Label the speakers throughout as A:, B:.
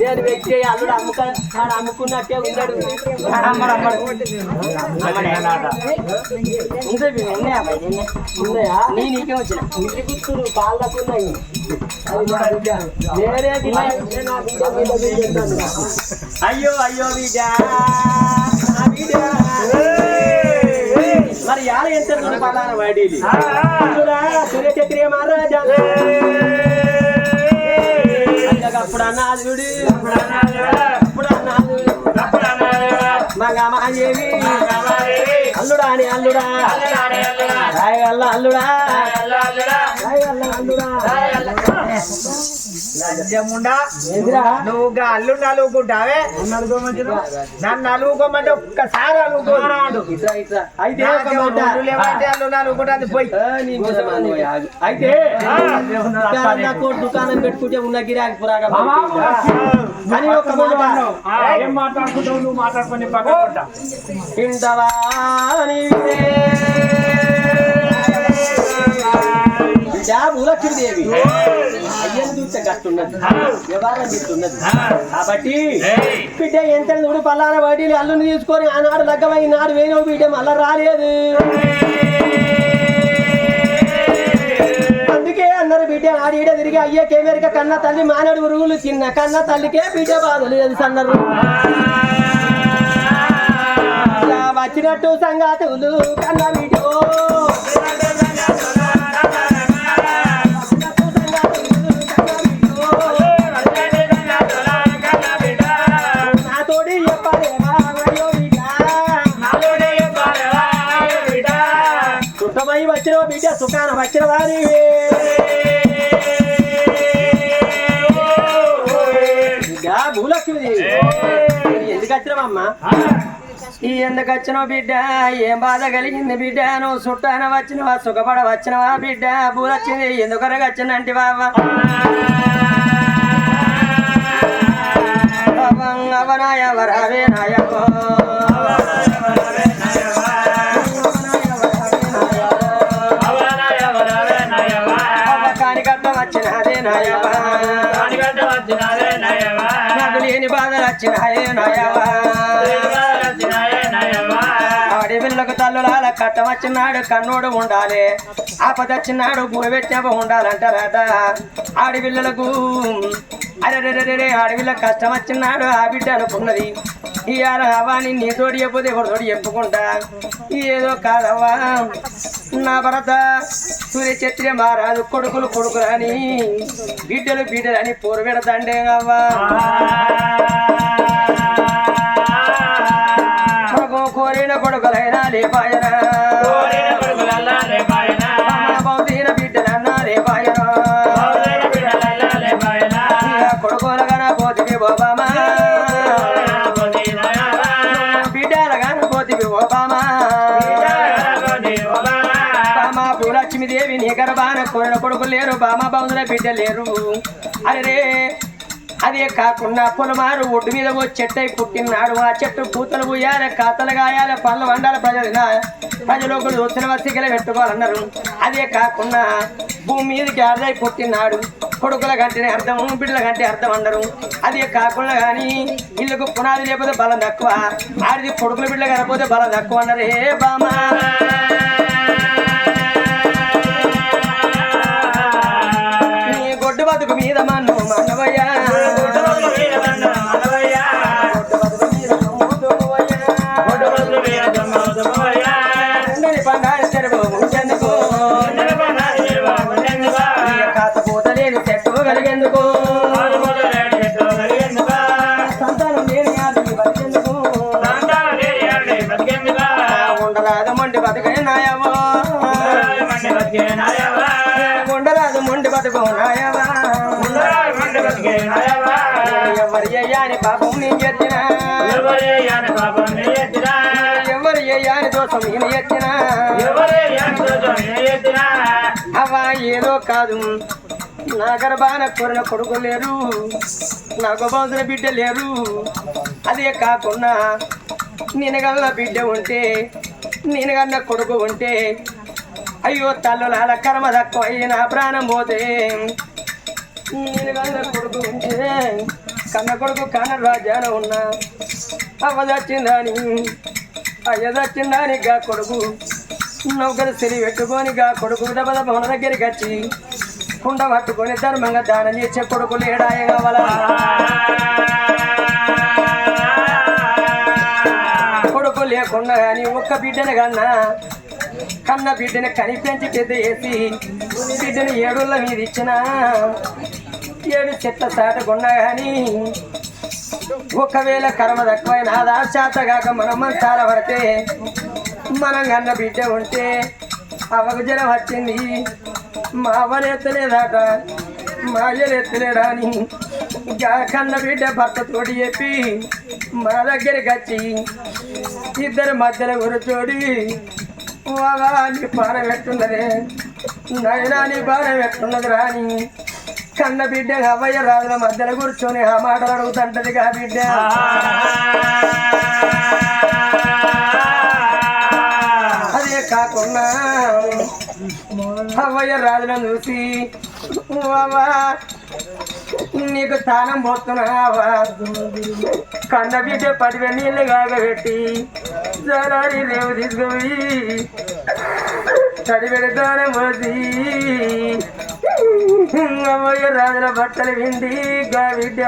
A: నేను వ్యక్తి అల్లుడు అమ్ముక ఆడ అమ్ముకున్నట్టే ఉన్నాడు ఉన్నాయా మరి నిన్న? నీ నీకే వచ్చిన ఇంటి గుర్తులు కాళ్ళకు ఉన్నాయి అయ్యో అయ్యో బిడ్డ నా మరి యాడ ఎంత పడాలి వాడేది. సూర్యచక్రియ మహారాజా. అప్పుడు అన్నాదుడు. అప్పుడు అన్నాదు మగమాయేవి అల్లుడా అని అల్లుడా. రాయగల్ల అల్లుడా. రాయగల్ల అల్లుడా.
B: నువ్వు అల్లు నలుగుకుంటావే నన్ను నలుగుకోమంటే ఒక్కసారి
A: అయితే
B: అల్లు పోయి.
A: అయితే దుకాణం పెట్టుకుంటే ఉన్న గిరాకి పురాగా ఒక
C: మాట్లాడుకుంటావు? నువ్వు మాట్లాడుకొని పక్కన
A: బిడ్డ భూలక్ష్మీదేవి అయ్యను చూస్తే గట్టున్నది. వ్యవహారం చెప్తున్నది. కాబట్టి బిడ్డ ఎంత నుడు పల్లాన వడ్డీలు అల్లుని తీసుకొని ఆనాడు లగ్గమై నాడు వేణు బిడ్డ మళ్ళా రాలేదు. అందుకే అన్నారు బిడ్డ ఆడీడ తిరిగి అయ్యే కెమెరిక కన్న తల్లి మానవుడు ఉరుగులు చిన్న కన్న తల్లికే బిడ్డ బాధలు అది సన్నారు. వచ్చినట్టు సంగాతులు కన్న బిడ్డో. సుఖాన వచ్చిన వారి బిడ్డ భూలక్ష్మిది ఎందుకు వచ్చినావమ్మా ఈ ఎందుకు వచ్చినావు బిడ్డ? ఏం బాధ కలిగింది బిడ్డ? నువ్వు చుట్టాన వచ్చినవా సుఖపడ వచ్చినవా బిడ్డ? భూలక్ష్మి ఎందుకనగా వచ్చిందంటే బాబా అవనాయ వరవే నాయకో ఆడి పిల్లకు తల్లులాల కట్టం వచ్చినాడు కన్నోడు ఉండాలి ఆపద వచ్చినాడు భూమి పెట్టిన ఉండాలంటారట ఆడి పిల్లలకు అరే ఆడపిల్ల కష్టం వచ్చినాడు ఆ బిడ్డ అనుకున్నది ఇవాళ అవ్వాని నీ తోడి చెప్పదు ఎవరి తోడి చెప్పుకుంటా ఏదో కాదవ్వా నా భరత సూర్య చత్రి మారాదు కొడుకులు కొడుకులని బిడ్డలు బిడ్డలని పోరు పెడతాండే అవ్వా కొడుకులైనా లేపాయనా బౌద్ధీన బిడ్డలన్నా లేపాయనా కొడుకులగాన పోతివి బాబామా బిడ్డలగాన పోతివి బాబామా బామా భూలక్ష్మీదేవి నీ గర్భాన కోరిన కొడుకు లేరు బామా బౌద్ధుల బిడ్డ లేరు అరే అదే కాకుండా పొలమారు ఒడ్డు మీద ఓ చెట్టై పుట్టినాడు ఆ చెట్టు పూతలు పూయాలి కాతలు గాయాలి పళ్ళు వండాలి ప్రజలు ప్రజలు ఒకరు వచ్చిన వసికలు పెట్టుకోవాలన్నారు. అదే కాకుండా భూమి మీదకి అర్థై పుట్టినాడు కొడుకుల కంటే అర్థం బిడ్డల కంటే అర్థం అన్నారు. అదే కాకుండా కానీ ఇల్లుకు పునాది లేకపోతే బలం తక్కువ. ఆడిది కొడుకుల బిడ్డ కనపోతే బలం తక్కువ అన్నారు. ఏ బామా ఎవరి పాపం నేను ఎత్తినా. ఎవరి అయ్యాని దోషం నేను ఎత్తినా. అవ్వా ఏదో కాదు. నా గర్భాన కొరిన కొడుకు లేరు. నాకు బౌద్ధుల బిడ్డ లేరు. అదే కాకుండా నినగల్ల బిడ్డ ఉంటే నేను కన్న కొడుకు ఉంటే అయ్యో తల్లులాల కర్మ తక్కువ నా ప్రాణం పోతే నేను కన్న కొడుకు ఉంటే కన్న కొడుకు కన్న రాజాన ఉన్నా. అవ్వదచ్చిందని అయ్యదచ్చిందని గా కొడుకు. నౌకరు సిరి పెట్టుకొని గా కొడుకు దెబ్బ భవన దగ్గరికి వచ్చి కుండ పట్టుకొని ధర్మంగా దానం చేసే కొడుకు లేడాయ కావాలా? కొడుకు లేకుండా కానీ ఒక్క బిడ్డను కన్నా కన్న బిడ్డని కనిపించి పెద్ద వేసి బిడ్డని ఏడుళ్ళ మీద ఇచ్చిన ఏడు చెట్ల సాటకున్నా కానీ ఒకవేళ కర్మ తక్కువైన దాశాతగాక శాత మనం మంచాల పడితే మనం కన్న బిడ్డ ఉంటే అవకు వచ్చింది. మా అవలు ఎత్తలేదాట మా అయ్యలు అని. కన్న బిడ్డ భర్తతోటి చెప్పి మన దగ్గరికి వచ్చి ఇద్దరు మధ్యలో కూర్చోడి వావా నీ పెట్టున్నదే నైనా నీ పెట్టున్నది రాని కన్న బిడ్డ అవ్వయ్య రాజుల మధ్యలో కూర్చొని ఆ మాటలు అడుగుతుంటది కా బిడ్డ. అదే కాకుండా అవ్వయ్య రాజులను చూసి నీకు స్థానం పోతున్నావా? కన్న బిడ్డ పదివే నీళ్ళు కాగబెట్టి జలారి రేవు తీసుకుపోయి చదివేడు దానం పోసి అమ్మయ్య రాజుల బట్టలు విండి గా బిడ్డ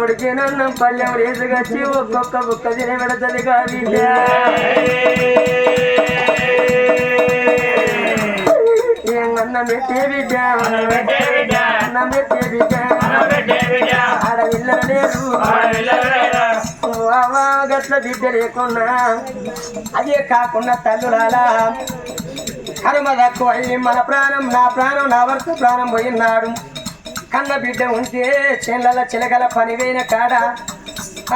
A: ఉడికి నన్ను పల్లెం రేసుకొచ్చి ఒక్కొక్క బుక్క తిన పెడతది గా బిడ్డ? బిడ్డ. బిడ్డ. గట్ల బిడ్డ లేకున్నా. అదే కాకుండా తల్లులాలా. కర్మ తక్కువ మన ప్రాణం నా ప్రాణం నా వరకు ప్రాణం పోయినాడు. కన్న బిడ్డ ఉంటే చెల్లల చిలకల పని కాడ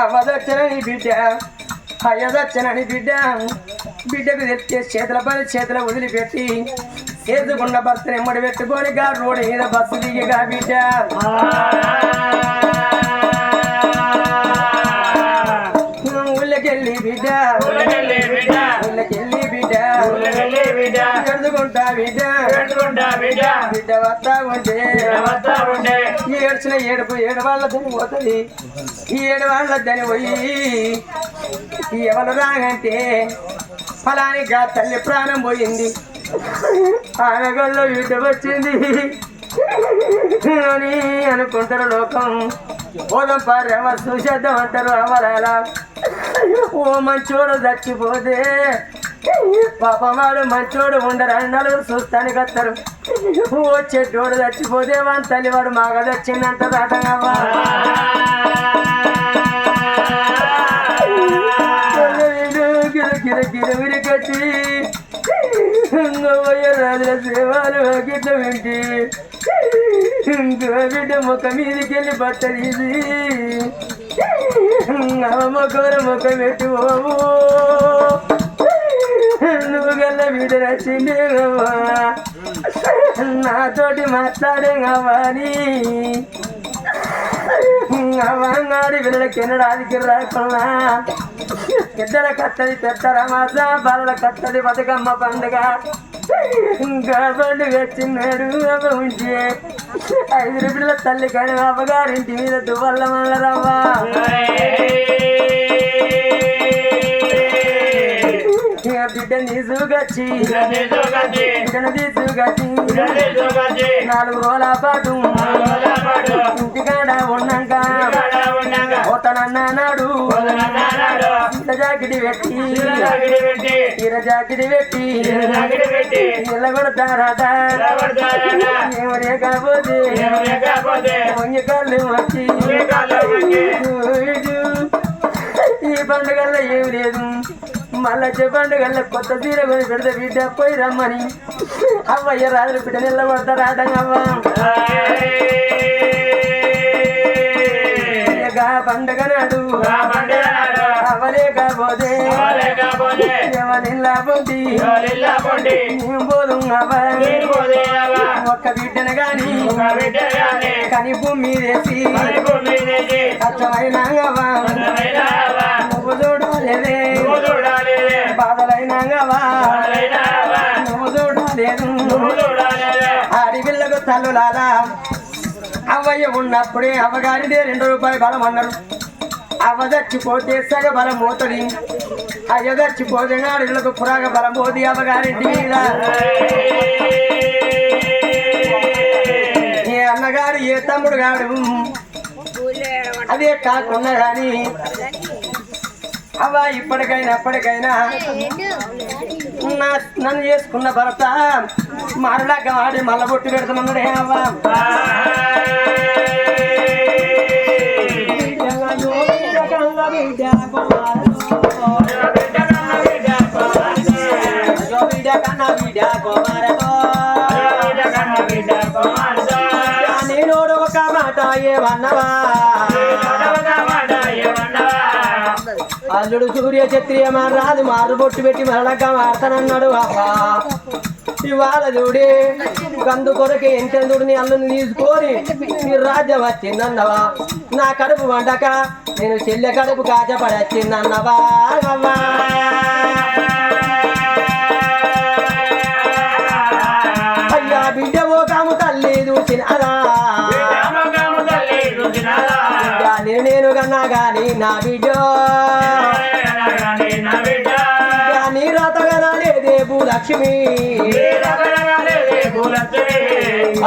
A: అవ్వదొచ్చనని బిడ్డ అయ్యదొచ్చనని బిడ్డ. బిడ్డకు తెచ్చే చేతుల పని చేతుల వదిలిపెట్టి చేసుకున్న భర్తను ఎమ్మడి పెట్టుకొని గా రోడ్డు మీద బస్సు దిగిగా బిడ్డ. ఊళ్ళకెళ్ళి బిడ్డ. బిడ్డ ఎడుదుకుంటా బిడ్డ బిడ్డ వస్తా ఉంటే. ఈ ఏడ్చిన ఏడుపు ఏడు వాళ్ళ దని పోతుంది. ఈ ఏడు వాళ్ళ దని పోయి ఎవరు రాగంటే ఫలానిగా తల్లి ప్రాణం పోయింది. ఆనగల్లో బిడ్డ వచ్చింది. అని అనుకుంటారు లోకం. పోదాం పారేమ చూసేద్దాం అంటారు అవరాలా. ఓ మంచోడు చచ్చిపోతే పాపమాడు మంచోడు ఉండరు నలుగురు చూస్తానికి వస్తారు ఓ చెడ్డోడు చచ్చిపోతే వాని తల్లివాడు మాగా చచ్చిందంట రాటంగా గిర గిర రాజుల సేవలు గిట్ల వింటి బిడ్డ ముఖ మీదకి వెళ్ళి బట్ట తీసి ముఖం ముఖం పెట్టు నువ్వు గల్ల నాతోటి మాట్లాడే కావాలి అవంగాడి వీళ్ళ కెనడానికి రాకుండా ఇద్దర కత్తది పెద్దర మాస బాలల కత్తది బతుకమ్మ పండుగ. ఇంకా వచ్చినాడు ఉంచి ఐదు రూపాయల తల్లి కానీ అవ్వగారింటి మీద దువ్వల్ల మల్లరవ్వ. తీసుకొచ్చి నాలుగు రోజుల పాటు. ఇంటికాడ ఉన్నాక. పోతానన్నాడు జాకిడి పెట్టి. ఇర జాకిడి పెట్టి. కొడతారట ఏమరే కాకపోతే వంగి కళ్ళు వచ్చి ఈ పండుగల్లో ఏమి లేదు. మళ్ళా వచ్చే పండుగల్లో కొత్త చీర కొని పెడితే బిడ్డ పోయి రమ్మని. అవ్వయ్య రాజులు బిడ్డ నిల్లబడతారు ఆటంగవ్వ పండుగ నాడు అవలే కాకపోతే ఎవరిల్లా పొంది నేను పోదు ఒక్క బిడ్డను గాని కని భూమి మీదేసి కష్టమైన నువ్వు చూడలేదే. బాధలైనావా. నువ్వు చూడలేదు తల్లులాలా అవ్వయ్య ఉన్నప్పుడే అవ్వగారిదే రెండు రూపాయలు బలం అన్నారు అవ్వ చచ్చిపోతే సగ బలం పోతుంది అయ్య చచ్చిపోతే నాడులకు పురాగ బలం పోది అవ్వగారింటి మీద. ఏ అన్నగారు ఏ తమ్ముడు గాడు? అదే కాకుండా కానీ అవ్వ ఇప్పటికైనా ఎప్పటికైనా నన్ను చేసుకున్న భర్త మరలాగా ఆడి మల్ల బొట్టు పెడతామన్నాడే అవ్వా నేను ఒక మాట ఏమన్నవా అల్లుడు సూర్య క్షత్రియ రాదు మారు బొట్టు పెట్టి మరలగా మాడతానన్నాడు ఇవాళ చూడే గందు కొరకే ఎంచెందుడు నీ అల్లుని తీసుకొని నీ రాజ్యం వచ్చిందన్నవా? నా కడుపు వండక నేను చెల్లె కడుపు కాచపడి వచ్చిందన్నవా అవ్వా అయ్యా బిడ్డ ఓ కాము తల్లి చూసినరా? నేను నేను కన్నా గాని నా బిడ్డ. లక్ష్మి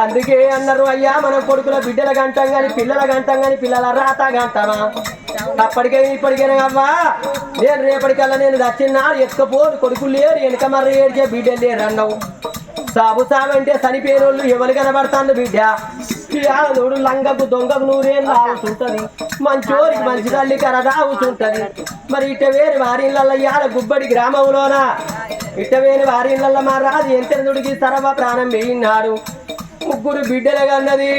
A: అందుకే అన్నారు అయ్యా మన కొడుకుల బిడ్డల గంటం గాని పిల్లల గంటం గాని పిల్లల రాత గంటమా? అప్పటికైనా ఇప్పటికైనా అవ్వా? నేను రేపటికల్లా నేను దచ్చిన్నా ఎత్తుకపోదు కొడుకులు లేరు వెనుక మర్ర ఏడిచే బిడ్డలు లేరు అన్నావు సాబు సాబు అంటే చనిపోయినోళ్ళు ఎవరు కనబడతాను బిడ్డ? నూడు లంగకు దొంగకు నూరేం రావుతుంటది మంచోరికి మంచి తల్లి కర రావుతుంటది మరి ఇట్ట వేరు వారిళ్ళల్లో ఇవాళ గుబ్బడి గ్రామంలోనా ఇట్ట వేరు వారిళ్ళల్లో మా రాజు ఎంతెందుడికి సరవ ప్రాణం వేయినాడు ముగ్గురు బిడ్డలుగా అన్నది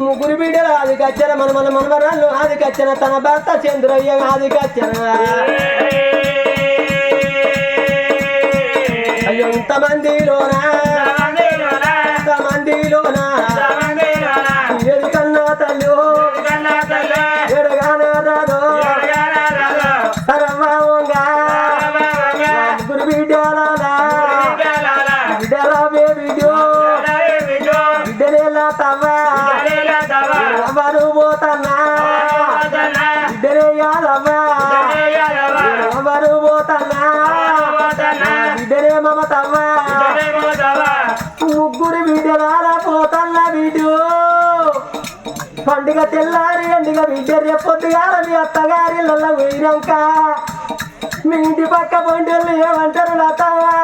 A: ముగ్గురు బిడ్డలు ఆది కచ్చన మన మన మనవరాళ్ళు ఆది కచ్చన తన భర్త చంద్రయ్య ఆది కచ్చన అయ్యో ఇంతమందిలోనా? ముగ్గురు బిడ్డలారా పోతన్నా బిడ్డు పండుగ తెల్లారి ఎండుగ బిడ్డ రేపొద్దుగాల మీ అత్తగారి పోయినాక మీ ఇంటి పక్క పండుగలు ఏమంటారు లతవా?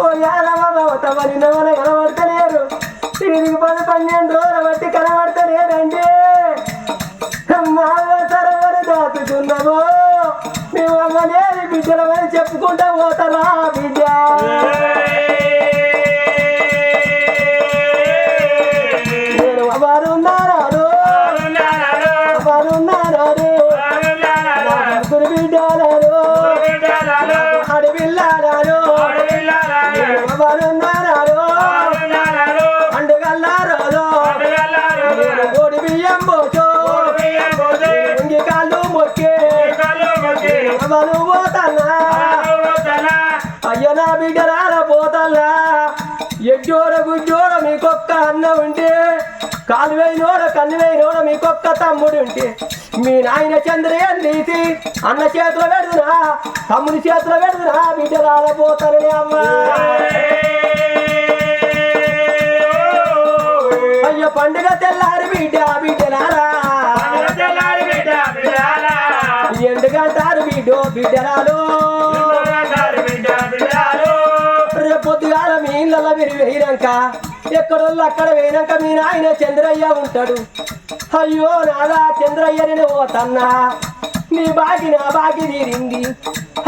A: ఓ యాదవ మమతవని నవన కనబడతలేరు. దీనికి పది పన్నెండు రోజులు బట్టి కనబడతలేదండి. మావ సరవరు దాచుకున్నాము మేము అమ్మలేని బిడ్డలమని చెప్పుకుంటా పోతారా బిడ్డ? ముగ్గురు కాలు వేయినోడ కన్ను వేయినోడ మీకొక్క తమ్ముడు ఉంటే మీ నాయన చంద్రయ్య నీతి అన్న చేతిలో పెడుదునా తమ్ముడి చేతిలో పెడుదునా బిడ్డలార పోతారని అమ్మా. అయ్యో పండుగ తెల్లారి బిడ్డ బిడ్డలారా. ఎందుకంటారు బిడ్డో బిడ్డలాలు? రేపొద్దుగాల మీ ఇళ్ళలో మీరు వేయినాక ఎక్కడోళ్ళు అక్కడ వేయినాక మీ నాయన చంద్రయ్య ఉంటాడు. అయ్యో నాదా చంద్రయ్యని పోతన్నా నీ బాగి నా బాగి తీరింది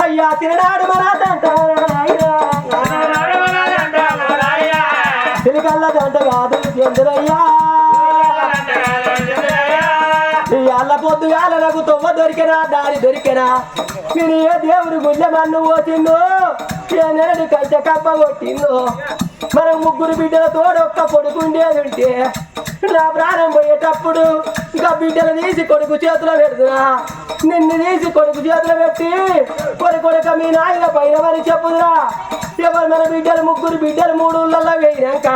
A: అయ్యా తిననాడు మనాదంట తినగల్లదంట కాదు చంద్రయ్య. ఇవాళ పొద్దుగాల నాకు తొవ్వ దొరికినా దారి దొరికినా. నేను ఏ దేవుడి గుళ్ళ మన్ను పోతుందో నెలడి కంచె కప్ప కొట్టిందో? మనం ముగ్గురు బిడ్డలతో ఒక్క పొడుకుండేది ఉంటే నా ప్రాణం పోయేటప్పుడు ఇంకా బిడ్డలు తీసి కొడుకు చేతిలో పెడుతున్నా నిన్ను తీసి కొడుకు చేతిలో పెట్టి కొడు కొడుక మీ నాయన పైన మరి చెప్పుదురా? ఎవరు మన బిడ్డలు? ముగ్గురు బిడ్డలు మూడు ఊళ్ళల్లో వేయినాక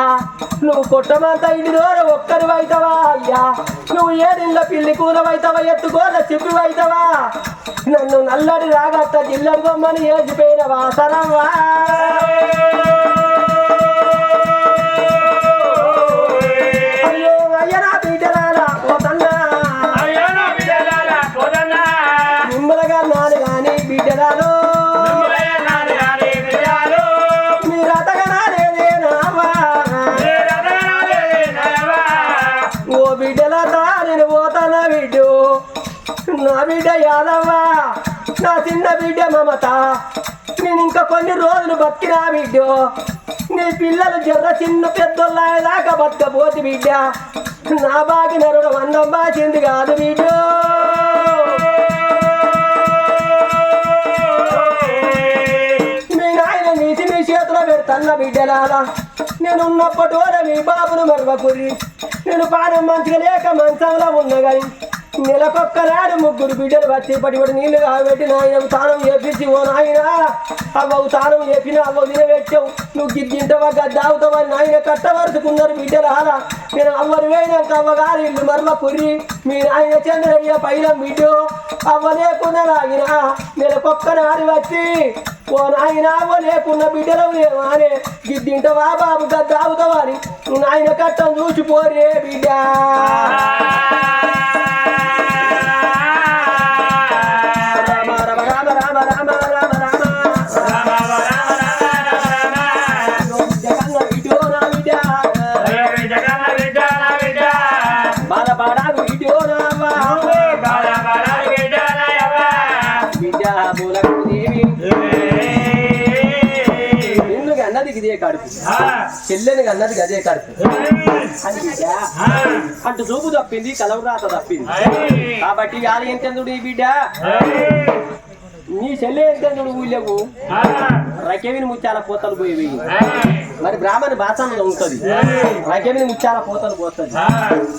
A: నువ్వు కొట్టమంతా ఇంటి దూర ఒక్కరి అవుతావా అయ్యా? నువ్వు ఏడిళ్ళ పిల్లి కూర అవుతావా ఎత్తుకోల చెప్పి అవుతావా నన్ను నల్లడి రాగట్ట జిల్లడి బొమ్మని ఏసిపోయినవా సరవ్వా అయ్యో
C: నాది
A: పోతాన నా బిడ్డ యాదవ్వా. నా చిన్న బిడ్డ మమత నేను ఇంకా కొన్ని రోజులు బతికినా బిడ్డు. నీ పిల్లలు జర్ర చిన్న పెద్దోళ్ళదాకా బతకపోతే బిడ్డ. నా బాగి నరుడు అందం బాచింది కాదు బిడ్డు. మీ నాయన నీచి మీ చేతిలో పెడతన్న బిడ్డలారా నేను ఉన్నప్పటి వరకు మీ బాబును మరవకుర్రి నేను పానం మంచిగా లేక మంచంలో ఉన్నగాని. నెలకొక్కనాడు ముగ్గురు బిడ్డలు వచ్చి పడిపడి నీళ్ళు కాబట్టి నాయన తానం చేపించి ఓ నాయన అవ్వవు తానం చెప్పిన అవ్వ తినబెట్టావు నువ్వు గిద్దింటవా గద్దావుతావని నాయన కట్టవరుచుకున్నారు బిడ్డలారా నేను అవ్వరు వేయినాక అవ్వగారు ఇల్లు మరవకుర్రి మీ నాయన చంద్రయ్య పైన బిడ్డు అవ్వ లేకుండా నాయన నెలకొక్కనాడు వచ్చి ఓ నాయన అవ్వ లేకున్న బిడ్డలు లేవానే గిద్దింటవా బాబు గద్దావుతావని నువ్వు నాయన కట్టం చూసిపోరే బిడ్డ. ఇదే కడుపు. చెల్లెని అన్నది అదే కడుపు. అంటూ చూపు తప్పింది కలవరాత తప్పింది. కాబట్టి గాలి ఎంతెందుడు ఈ బిడ్డ. నీ చెల్లె ఎంతెందుడు ఊళ్ళకు. రకెవిని ముత్యాల పోతలు పోయి. మరి బ్రాహ్మణ భాషలో ఉంటది రకెవిని ముత్యాల పోతలు పోతుంది
C: ఆ.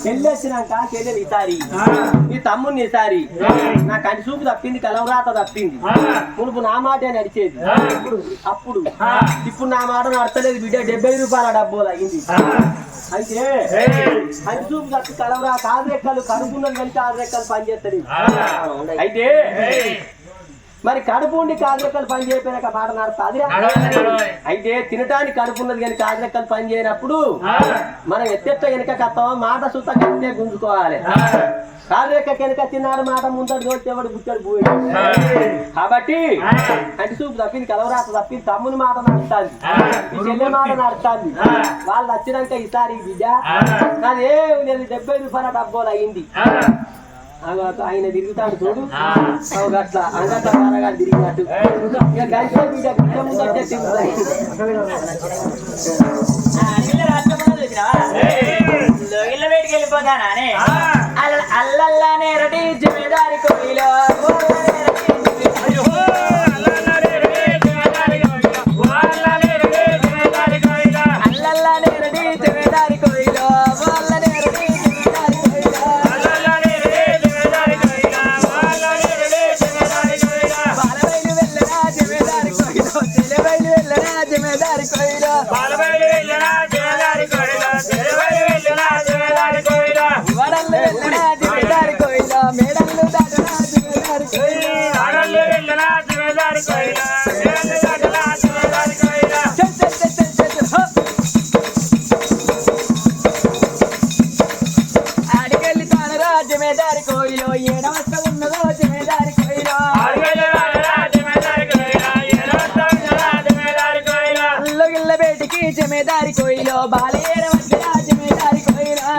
A: చెల్లి వచ్చినాక చెల్లెని ఈసారి
C: ఆ.
A: నీ తమ్ముడిని ఈసారి. నా కంటి చూపు తప్పింది కలవరాత తప్పింది. మునుపు నా మాట నడిచేది
C: ఆ.
A: అప్పుడు. ఇప్పుడు నా మాట నడతలేదు బిడ్డ డెబ్బై రూపాయల డబ్బులు అయింది. అయితే. కంటి చూపు తప్పి కలవరా కాదు రెక్కలు కడుపున్నది కానీ కాదు రెక్కలు పనిచేస్తుంది. అయితే. మరి కడుపు ఉండి కాదు రెక్కలు పని చేయకపోయినాక మాట
C: నడవదు.
A: అయితే తినటానికి కడుపు ఉన్నది కానీ కాదు రెక్కలు పని చేయనప్పుడు. మనం ఎత్తెత్త వెనక కత్తాం మాట సుత్త కట్టే గుంజుకోవాలి
C: ఆ.
A: కాదు రెక్క వెనక తిన్నాడు మాట ముందడు దోస్తే ఎవడు బుచ్చడు పోయి. కాబట్టి. అంటే చూపు తప్పింది కలవరాత తప్పింది తమ్ముని మాట నడుస్తుంది. ఈ చెల్లె మాట నడుస్తుంది
C: ఆ.
A: వాళ్ళు వచ్చినాక ఈసారి బిడ్డ
C: ఆ.
A: నాదే నేను డెబ్బై రూపాయల డబ్బోలు అయింది ఆయన తిరుగుతాడు చూడు. అట్లా అంగట్ల పారగా తిరిగినట్టు. ఇక గంటే బిడ్డ ముందటే తిరుగుతాయి
D: వెళ్ళిపోతానా అల్లల్లానే రటి జమీదారి కోయిలో
C: వేటికి జమేదారి కోయిలో
D: బాలేర వచ్చరా జమీదారి కోయిలో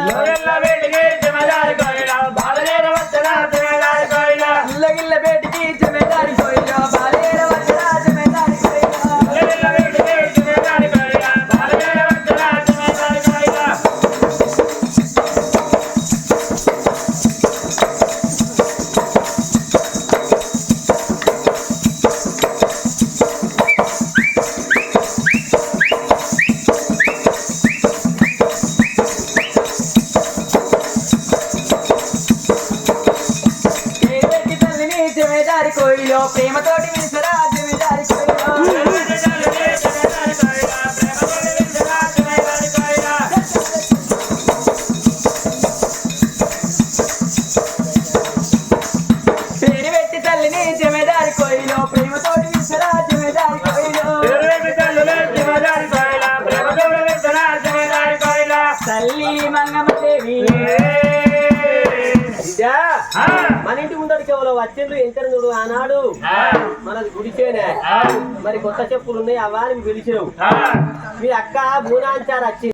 C: దారి కోయిలో
D: ప్రేమతోటి విసరా దారి కోయిలో
A: ముందడికి ఎవరో వచ్చిండ్రు ఎంతరు చూడు ఆనాడు మనది గుడిచేనే మరి కొత్త చెప్పులు ఉన్నాయి అవా అని పిలిచినావు. మీ అక్క మూనాంచారు వచ్చింది